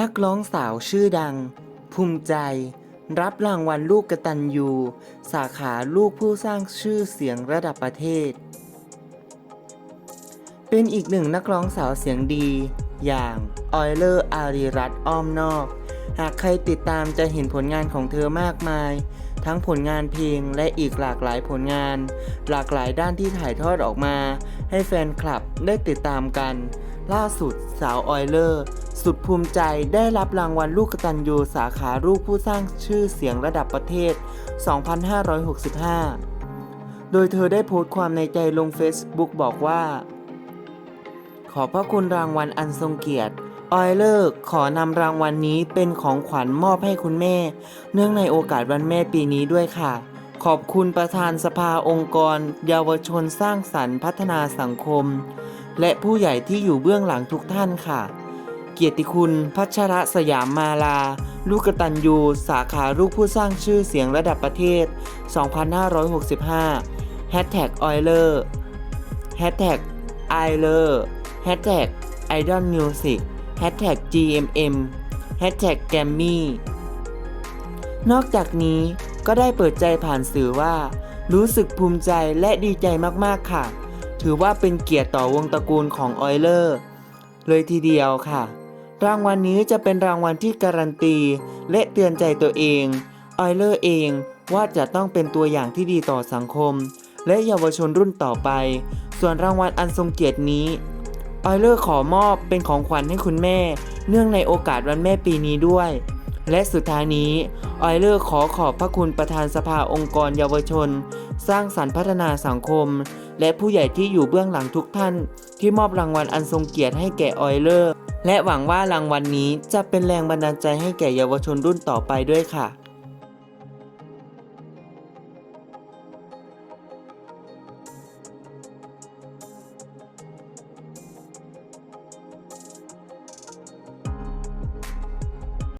นักร้องสาวชื่อดัง ภูมิใจ รับรางวัลลูกกตัญญูสาขาลูกผู้สร้างชื่อเสียงระดับประเทศ เป็นอีกหนึ่งนักร้องสาวเสียงดี อย่างออยเลอร์อารีรัตอ้อมนอก หากใครติดตามจะเห็นผลงานของเธอมากมาย ทั้งผลงานเพลงและอีกหลากหลายผลงาน หลากหลายด้านที่ถ่ายทอดออกมา ให้แฟนคลับได้ติดตามกัน ล่าสุดสาวออยเลอร์ สุดภูมิใจได้รับรางวัลลูกกตัญญูสาขาลูกผู้สร้างชื่อเสียงระดับประเทศ 2565 โดยเธอได้โพสต์ความในใจลง Facebook บอกว่า ขอพระคุณรางวัลอันทรงเกียรติออยเลอร์ขอนำรางวัลนนี้เป็นของขวัญมอบให้คุณแม่ เนื่องในโอกาสวันแม่ปีนี้ด้วยค่ะ ขอบคุณประธานสภาองค์กร เยาวชนสร้างสรรค์พัฒนาสังคม และผู้ใหญ่ที่อยู่เบื้องหลังทุกท่านค่ะ เกียรติคุณ พัชระสยามมาลา ลูกกตัญญู สาขาลูกผู้สร้างชื่อเสียงระดับประเทศ 2565 Hashtag Oiler Hashtag i l e r Hashtag Idol Music Hashtag GMM Hashtag g a m m y นอกจากนี้ก็ได้เปิดใจผ่านสื่อว่า รู้สึกภูมิใจและดีใจมากๆค่ะ ถือว่าเป็นเกียรติต่อวงตระกูลของออยเลอร์ เลยทีเดียวค่ะ รางวัลนนี้จะเป็นรางวัลที่การันตี และเตือนใจตัวเองออยเลอร์เองว่าจะต้องเป็นตัวอย่างที่ดีต่อสังคม และเยาวชนรุ่นต่อไป ส่วนรางวัลอันทรงเกียรตินี้ออยเลอร์ขอมอบเป็นของขวัญให้คุณแม่ เนื่องในโอกาสวันแม่ปีนี้ด้วย และสุดท้ายนี้ออยเลอร์ขอขอบพระคุณประธานสภาองค์กรเยาวชน สร้างสรรค์พัฒนาสังคม และผู้ใหญ่ที่อยู่เบื้องหลังทุกท่าน ที่มอบรางวัลอันทรงเกียรติให้แก่ออยเลอร์ และหวังว่ารางวัลนนี้จะเป็นแรงบันดาลใจให้แก่เยาวชนรุ่นต่อไปด้วยค่ะ